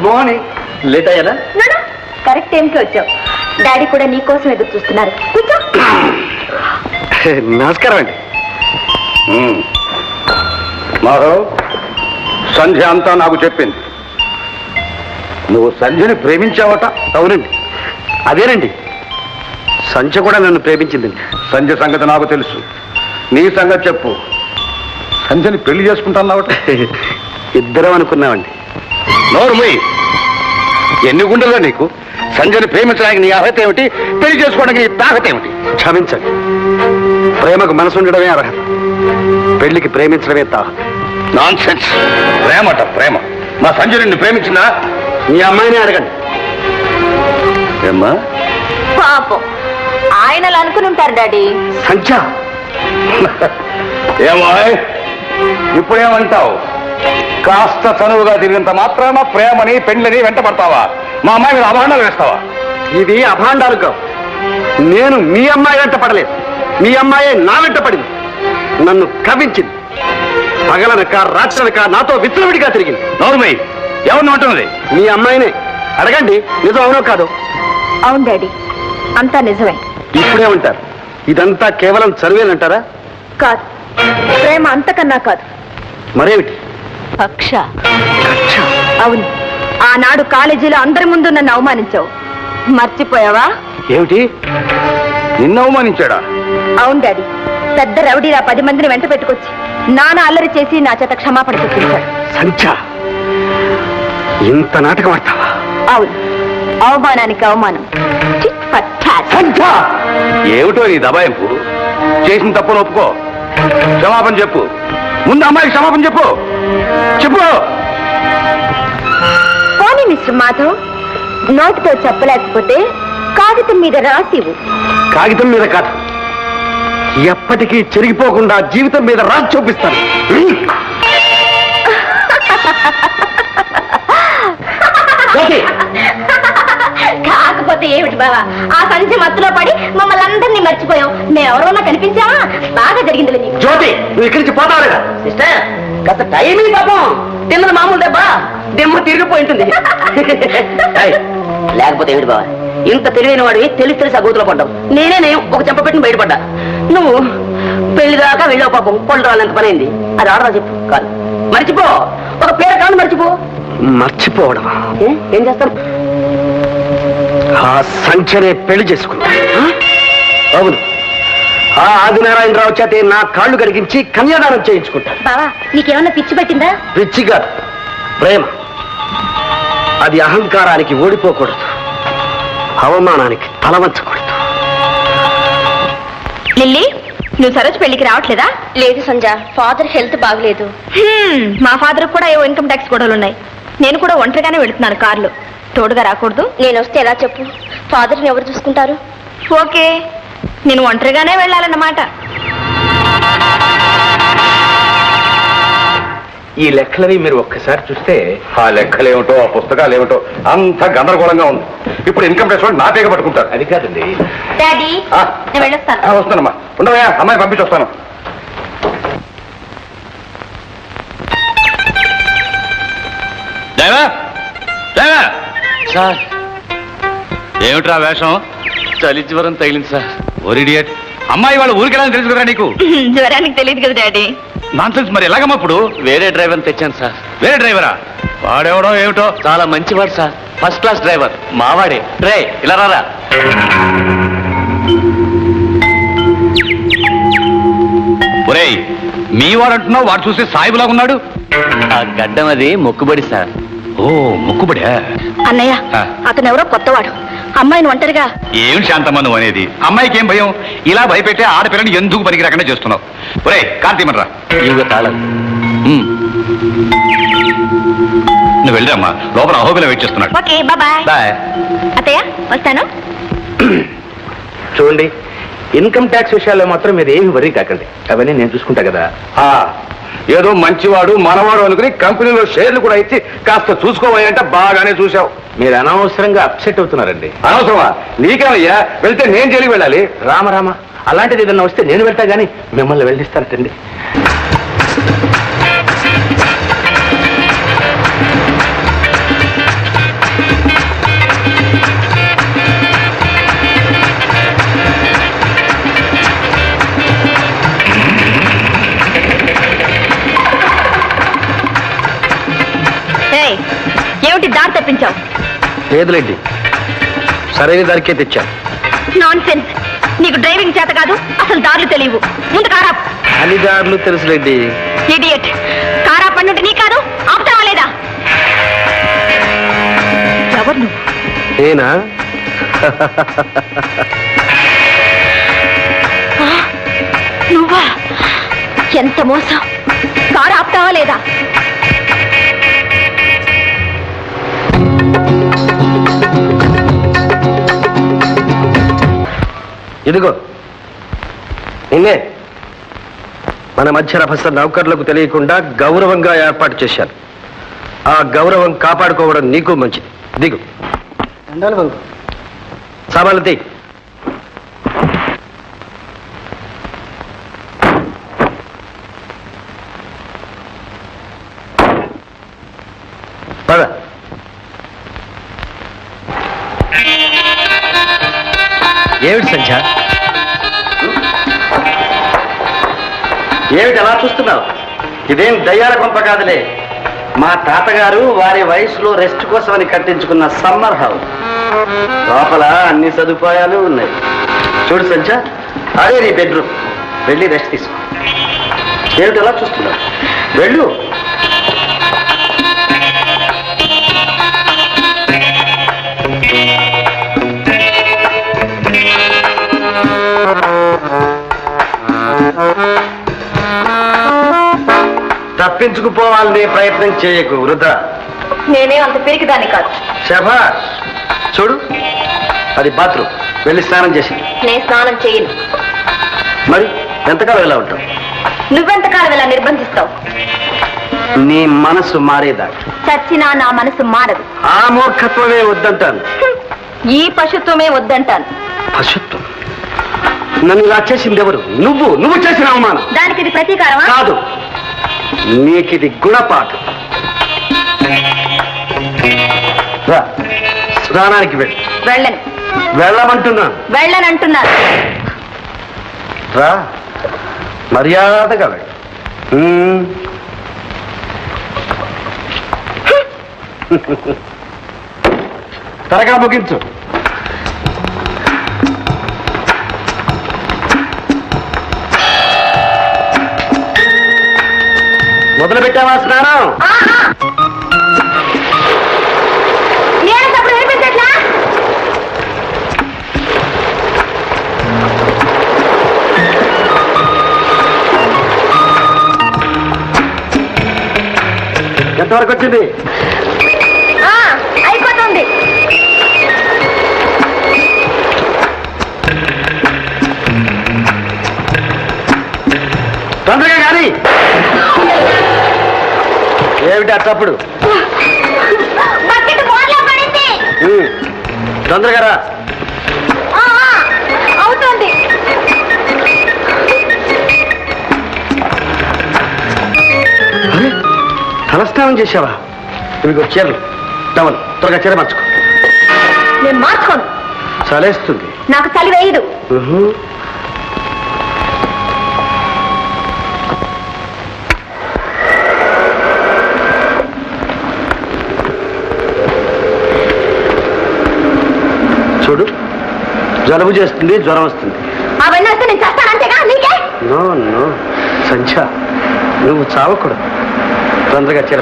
Good morning. Late అయ్యారా correct టైంకి వచ్చావు. డాడీ కూడా నీ కోసం ఎదురు చూస్తున్నారు. నమస్కారం అండి. మాధవ్ సంధ్య అంతా నాకు చెప్పింది. నువ్వు సంధ్యని ప్రేమించావట? అవునండి. అదేనండి. సంధ్య కూడా నన్ను ప్రేమించిందండి. సంధ్య సంగతి నాకు తెలుసు. నీ సంగతి చెప్పు. సంధ్యని పెళ్ళి చేసుకుంటున్నావట? ఇద్దరం అనుకున్నామండి. నోరు మూయి. ఎన్ని గుండెల్లో నీకు? సంధ్యని ప్రేమించడానికి నీ అర్హత ఏమిటి? పెళ్ళి చేసుకోవడానికి నీ తాహత ఏమిటి? క్షమించండి. ప్రేమకు మనసు ఉండడమే అర్హత. పెళ్ళికి ప్రేమించడమే తాహత నాన్ సెన్స్ ప్రేమట ప్రేమ. మా సంజయ్ నిన్ను ప్రేమించిందా? మీ అమ్మాయిని అడగండి. ఏమ్మా? పాపం. ఆయన అలా అనుకుని ఉంటారు డాడీ. సంచ ఏమాయ్. ఇప్పుడేమంటావు? కాస్త చనువుగా తిరిగినంత మాత్రాన ప్రేమని పెండ్లని వెంట పడతావా మా అమ్మాయి మీద అభాండాలు వేస్తావా? ఇది అభాండాలు కావు. నేను మీ అమ్మాయి వెంట పడలేదు. మీ అమ్మాయే నా వెంట పడింది. నన్ను కవించింది పగలనక రాత్రనక నాతో విచ్చలవిడిగా తిరిగింది. నోరుమై ఎవరిని అంటున్నది? మీ అమ్మాయినే. అడగండి నిజం అవునో కాదు? అవును డాడీ అంతా నిజమే. ఇప్పుడే ఉంటారు. ఇదంతా కేవలం చదివేనంటారా కాదు ప్రేమ అంతకన్నా కాదు. మరేమిటి? కక్ష అవును. ఆనాడు కాలేజీలో అందరి ముందు నన్ను అవమానించావు. మర్చిపోయావా? ఏమిటి? నిన్ను అవమానించాడా? అవును డాడీ. పెద్ద రౌడీలా పది మందిని వెంట పెట్టుకొచ్చి నాన్న అల్లరి చేసి నా చేత క్షమాపణ చెప్పించాడు సంచ ఇంత నాటకం ఆడతావా? అవును. అవమానానికి అవమానం. ఏమిటో నీ దబాయింపు? చేసిన తప్పును ఒప్పుకో. క్షమాపణ చెప్పు. ముందు అమ్మాయికి క్షమాపణ చెప్పు. చెప్పు. పోనీ మిస్టర్ మాధవ్ నోటితో చెప్పలేకపోతే కాగితం మీద రాసివు కాగితం మీద కాదు. ఎప్పటికీ చెరిగిపోకుండా జీవితం మీద రాసి చూపిస్తాను. కాకపోతే ఏమిటి బావా? ఆ సంచి మత్తులో పడి మమ్మల్ని అందరినీ మర్చిపోయాం మేమెవరన్నా కనిపించామా బాగా జరిగింది నీకు. జ్యోతి నువ్వు ఇక్కడి నుంచి పోతావు లేదా? సిస్టర్ కాస్త టైమింగ్ పాపం. తిన్నది మామూలు దెబ్బ. దిమ్మ తిరిగిపోయి ఉంటుంది. లేకపోతే ఏమిటి బావా? ఇంత తెలివైన వాడివి తెలిసి తెలిసి ఆ గూతులో పడ్డావు. నేనే నేను ఒక చెంప పెట్టి బయటపడ్డా. నువ్వు పెళ్ళి దాకా వెళ్ళావు పాపం. పళ్ళు రాలంత పని అయింది. అది ఆడరా చెప్పు. కాదు. మర్చిపో. ఒక పేరు కాదు మర్చిపో. మర్చిపోవడం ఏ? ఏం చేస్తాం? ఆ సంచనే పెళ్ళి చేసుకున్నా అవును. ఆ ఆదినారాయణరావు చేతే నా కాళ్ళు కడిగించి కన్యాదానం చేయించుకుంటాను. బావా నీకేమన్నా పిచ్చి పట్టిందా? పిచ్చి కాదు. ప్రేమ. అది అహంకారానికి ఓడిపోకూడదు. అవమానానికి తలవంచకూడదు. లిల్లీ నువ్వు సరోజ్ పెళ్ళికి రావట్లేదా? లేదు సంజ ఫాదర్ హెల్త్ బాగలేదు. మా ఫాదర్ కూడా ఏవో ఇన్కమ్ ట్యాక్స్ గొడవలు ఉన్నాయి నేను కూడా ఒంటరిగానే వెళుతున్నాను కార్లో. తోడుగా రాకూడదు. నేను వస్తే ఎలా చెప్పు? ఫాదర్ని ఎవరు చూసుకుంటారు? ఓకే. నేను ఒంటరిగానే వెళ్ళాలన్నమాట. ఈ లెక్కలని మీరు ఒక్కసారి చూస్తే ఆ లెక్కలేమిటో ఆ పుస్తకాలు ఏమిటో అంత గందరగోళంగా ఉంది. ఇప్పుడు ఇన్కమ్ ట్యాక్స్ వాళ్ళు నా పేగ పట్టుకుంటారు. అది కాదండి. డాడీ ఆ, నేను వెళ్ళొస్తాను. ఆ, వస్తానమ్మా. ఉండవా అమ్మాయి పంపించి వస్తాను. సార్. ఏమిట్రా వేషం? చలి జ్వరం తగిలింది సార్. ఒరిడియట్ అమ్మాయి వాళ్ళ ఊరికి వెళ్ళాలని తెలుసు కదా నీకు? జ్వరానికి తెలియదు కదా డాడీ. నాన్ సెన్స్ మరి ఎలాగమ్మా ఇప్పుడు వేరే డ్రైవర్ తెచ్చాను సార్. వేరే డ్రైవరా? వాడెవడో ఏమిటో? చాలా మంచివాడు సార్. ఫస్ట్ క్లాస్ డ్రైవర్ మావాడే. రే ఇలా రారా. ఒరేయ్ మీ వాడు అంటున్నావు వాడు చూస్తే సాయిబులాగా ఉన్నాడు ఆ గడ్డం అది మొక్కుబడి సార్. ఓ మొక్కుబడా అన్నయ్య ఆ. అతను ఎవరో కొత్తవాడు. అమ్మాయిని ఒంటరిగా ఏం శాంతమ్మ నువ్వు అనేది? అమ్మాయికి ఏం భయం? ఇలా భయపెట్టే ఆడపిల్లని ఎందుకు పనికి రాకుండా చేస్తున్నావు? ఒరే కార్తీమన్రా. ఇవిగ తాళం. నువ్వు వెళ్ళరమ్మా. లోపల అహోబిల వెయిట్ చేస్తున్నాడు. Okay bye. అత్తయ్య వస్తాను. చూడండి. ఇన్కమ్ ట్యాక్స్ విషయాల్లో మాత్రం మీరు ఏమి వరీ కాకండి. అవన్నీ నేను చూసుకుంటా కదా. ఆ, ఏదో మంచివాడు మనవాడు అనుకుని కంపెనీలో షేర్లు కూడా ఇచ్చి కాస్త చూసుకోవాలంటే బాగానే చూసావు మీరు అనవసరంగా అప్సెట్ అవుతున్నారండి. అనవసరమా? నీకేమయ్యా? వెళ్తే నేను జైలుకి వెళ్ళాలి. రామ రామ అలాంటిది ఏదన్నా వస్తే నేను వెళ్తా గానీ మిమ్మల్ని వెళ్ళిస్తానండి తప్పించావు లేదులేండి. సరైన దానికే తెచ్చాను. నాన్ సెన్స్ నీకు డ్రైవింగ్ చేత కాదు అసలు దారులు తెలియవు. ముందు కారా. అన్ని దారులు తెలుసులేండి. ఇడియట్. కారా పన్నుంటే నీ కాదు ఆపుతావా లేదా? ఎవరు నువ్వు? నేనా? నువ్వా? ఎంత మోసం. కారు ఆపుతావా లేదా? ఇదిగో. నిన్నే మన మధ్య రభస నౌకర్లకు తెలియకుండా గౌరవంగా ఏర్పాటు చేశాను. ఆ గౌరవం కాపాడుకోవడం నీకు మంచిది. దిగు. సామాన్లు ఏమిటి సంధ్య? ఏమిటి అలా చూస్తున్నావు? ఇదేం దయ్యాల కొంప కాదులే. మా తాతగారు వారి వయసులో రెస్ట్ కోసమని కట్టించుకున్న సమ్మర్ హౌస్. లోపల అన్ని సదుపాయాలు ఉన్నాయి. చూడు సంధ్య అదే నీ బెడ్రూమ్. వెళ్ళి రెస్ట్ తీసుకో. ఏమిటి అలా చూస్తున్నావు? వెళ్ళు. తప్పించుకుపోవాలనే ప్రయత్నం చేయకు వృధా. నేనే అంత పెరిగిదాన్ని కాదు. శభాష్ చూడు. అది బాత్రూమ్. వెళ్ళి స్నానం చేసి. నేను స్నానం చేయను. మరి ఎంతకాలం ఇలా ఉంటావు? నువ్వెంతకాలం ఇలా నిర్బంధిస్తావు? నీ మనసు మారేదాకా చచ్చినా నా మనసు మారదు. ఆ మూర్ఖత్వమే వద్దంటాను. ఈ పశుత్వమే వద్దంటాను. పశుత్వం నన్ను ఇలా చేసింది ఎవరు నువ్వు నువ్వు చేసిన అవమానం. దానికి ఇది ప్రతీకారమా? కాదు. నీకిది గుణపాఠం. రా, స్నానానికి వెళ్ళి. వెళ్ళను. వెళ్ళమంటున్నాను వెళ్ళనంటున్నాను రా మర్యాదగా వెళ్ళు. ఉమ్. త్వరగా ముగించు. మొదలు పెట్టావా స్నానం ఎంతవరకు వచ్చింది ఏమిటి అట్టప్పుడు. తొందరగా రా. అవుతుంది. తలస్నానం చేసావా ఇవిగో చీరలు. టవల్ త్వరగా చీర మార్చుకో. నేను మార్చుకోను. చలేస్తుంది. నాకు చలి వేయదు ఉహు. చూడు జలుబు చేస్తుంది జ్వరం వస్తుంది. అవన్నీ వస్తే నేను చేస్తాను అంతేగా? నీకే? No no. సంధ్య నువ్వు చావకూడదు. తొందరగా చీర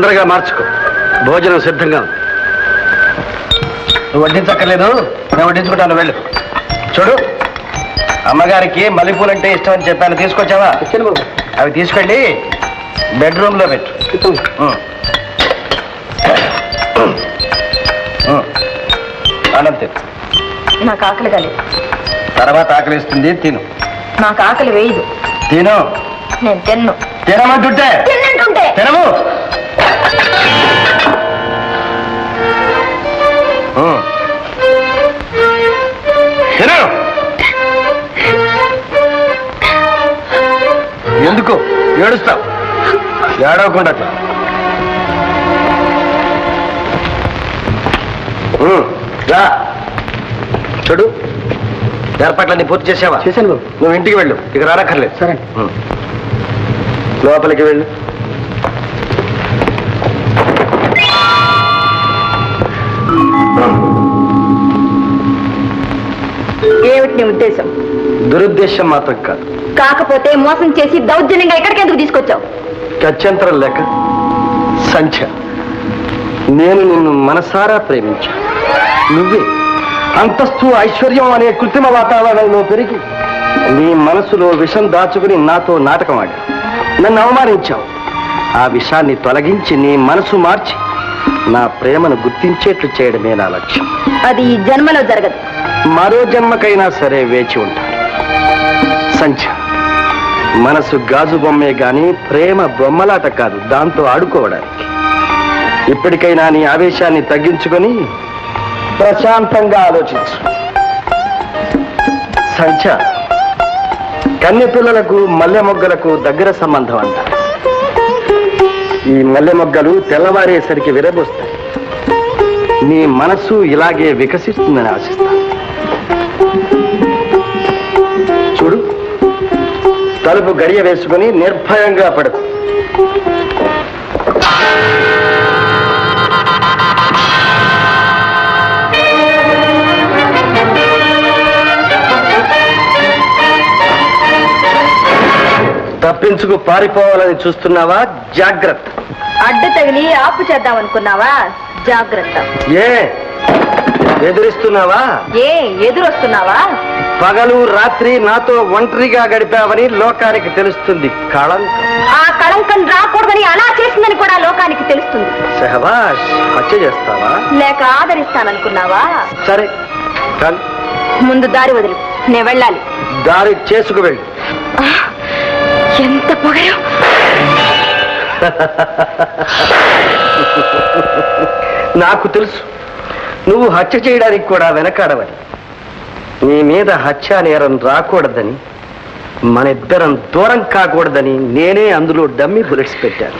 తొందరగా మార్చుకో. భోజనం సిద్ధంగా ఉంది. నువ్వు వడ్డించక్కర్లేదు. నేను వడ్డించుకుంటాను వెళ్ళు. చూడు అమ్మగారికి మల్లెపూలు అంటే ఇష్టం అని చెప్పాను. తీసుకొచ్చావా? అవి తీసుకెళ్ళి బెడ్రూమ్లో పెట్టు తిను. నాకు ఆకలి కాలేదు. తర్వాత ఆకలిస్తుంది తిను. నాకు ఆకలి వేయదు. తిను. నేను తిన్ను. తినమంటుంటే? తినము. ఎందుకు? ఏడుస్తావు? ఏడవకుండా అట్లా. రా. చూడు ఏర్పాట్లన్నీ పూర్తి చేసావా చేశాను బాబు. నువ్వు ఇంటికి వెళ్ళు. ఇక రానక్కర్లేదు. సరే. లోపలికి వెళ్ళు. ఏమిటి నీ ఉద్దేశం. దురుద్దేశం మాత్రం కాదు. కాకపోతే మోసం చేసి దౌర్జన్యంగా ఎక్కడికి ఎందుకు తీసుకొచ్చావు? గత్యంతరం లేక సంఖ్య నేను నిన్ను మనసారా ప్రేమించా. నువ్వే అంతస్తు ఐశ్వర్యం అనే కృత్రిమ వాతావరణంలో పెరిగి నీ మనసులో విషం దాచుకుని నాతో నాటకం ఆడి నన్ను అవమానించావు. ఆ విషాన్ని తొలగించి నీ మనసు మార్చి నా ప్రేమను గుర్తించేట్లు చేయడమే నా లక్ష్యం. అది ఈ జన్మలో జరగదు. మరో జన్మకైనా సరే వేచి ఉంటారు. సంచ మనసు గాజు బొమ్మే గాని ప్రేమ బొమ్మలాట కాదు దాంతో ఆడుకోవడానికి. ఇప్పటికైనా నీ ఆవేశాన్ని తగ్గించుకొని ప్రశాంతంగా ఆలోచించు. సంచ కన్నె పిల్లలకు మల్లె మొగ్గలకు దగ్గర సంబంధం అంట. ఈ మల్లె మొగ్గలు తెల్లవారేసరికి విరబోస్తాయి. నీ మనసు ఇలాగే వికసిస్తుందని ఆశిస్తా తలుపు గడియ వేసుకుని నిర్భయంగా పడుకు తప్పించుకు పారిపోవాలని చూస్తున్నావా? జాగ్రత్త. అడ్డు తగిలి ఆపు చేద్దాం అనుకున్నావా జాగ్రత్త. ఏ? ఎదురిస్తున్నావా? ఏ? ఎదురొస్తున్నావా? పగలు రాత్రి నాతో ఒంటరిగా గడిపావని లోకానికి తెలుస్తుంది కళంకం. ఆ కళంకం రాకూడదని అలా చేసిందని కూడా లోకానికి తెలుస్తుంది. సహబాష్ హత్య చేస్తావా? లేక ఆదరిస్తాననుకున్నావా? సరే కానీ ముందు దారి వదిలి నేను వెళ్ళాలి. దారి చేసుకు వెళ్ళి. ఎంత పొగరు. నాకు తెలుసు నువ్వు హత్య చేయడానికి కూడా వెనకాడవని. నీ మీద హత్యా నేరం రాకూడదని మన ఇద్దరం దూరం కాకూడదని నేనే అందులో డమ్మి బుల్లెట్స్ పెట్టాను.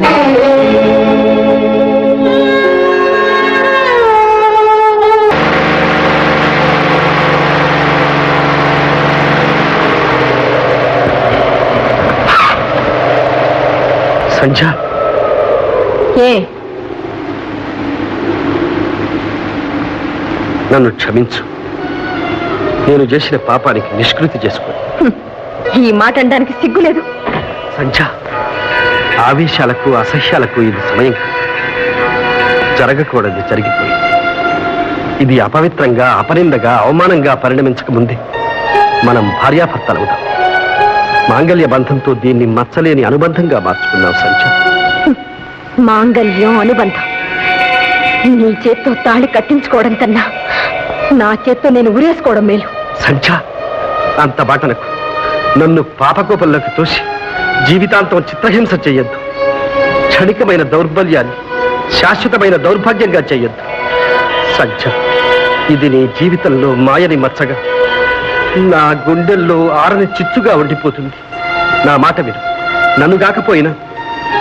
సంధ్య. ఏ? నన్ను క్షమించు. నేను చేసిన పాపానికి నిష్కృతి చేసుకో. ఈ మాట అనడానికి సిగ్గు లేదు. సంధ్య. ఆవేశాలకు అసహ్యాలకు ఇది సమయం. జరగకూడదు జరిగిపోయింది ఇది అపవిత్రంగా అపనిందగా అవమానంగా పరిణమించక ముందే మనం భార్యాభర్తలవుదాం మాంగళ్య బంధంతో దీన్ని మచ్చలేని అనుబంధంగా మార్చుకున్నాం సంధ్య. మాంగల్యం అనుబంధం. నీ చేత్తో తాళి కట్టించుకోవడం కన్నా నా చేత్తో నేను ఉరేసుకోవడం మేలు. సంధ్య అంత బాటనకు నన్ను పాపకోపంలోకి తోసి జీవితాంతం చిత్రహింస చెయ్యొద్దు క్షణికమైన దౌర్బల్యాన్ని శాశ్వతమైన దౌర్భాగ్యంగా చెయ్యొద్దు సజ్జ ఇది నీ జీవితంలో మాయని మచ్చగా. నా గుండెల్లో ఆరని చిచ్చుగా ఉండిపోతుంది. నా మాట విను. నన్ను కాకపోయినా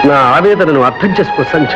నా ఆవేదనను అర్థం చేసుకో సంధ్య.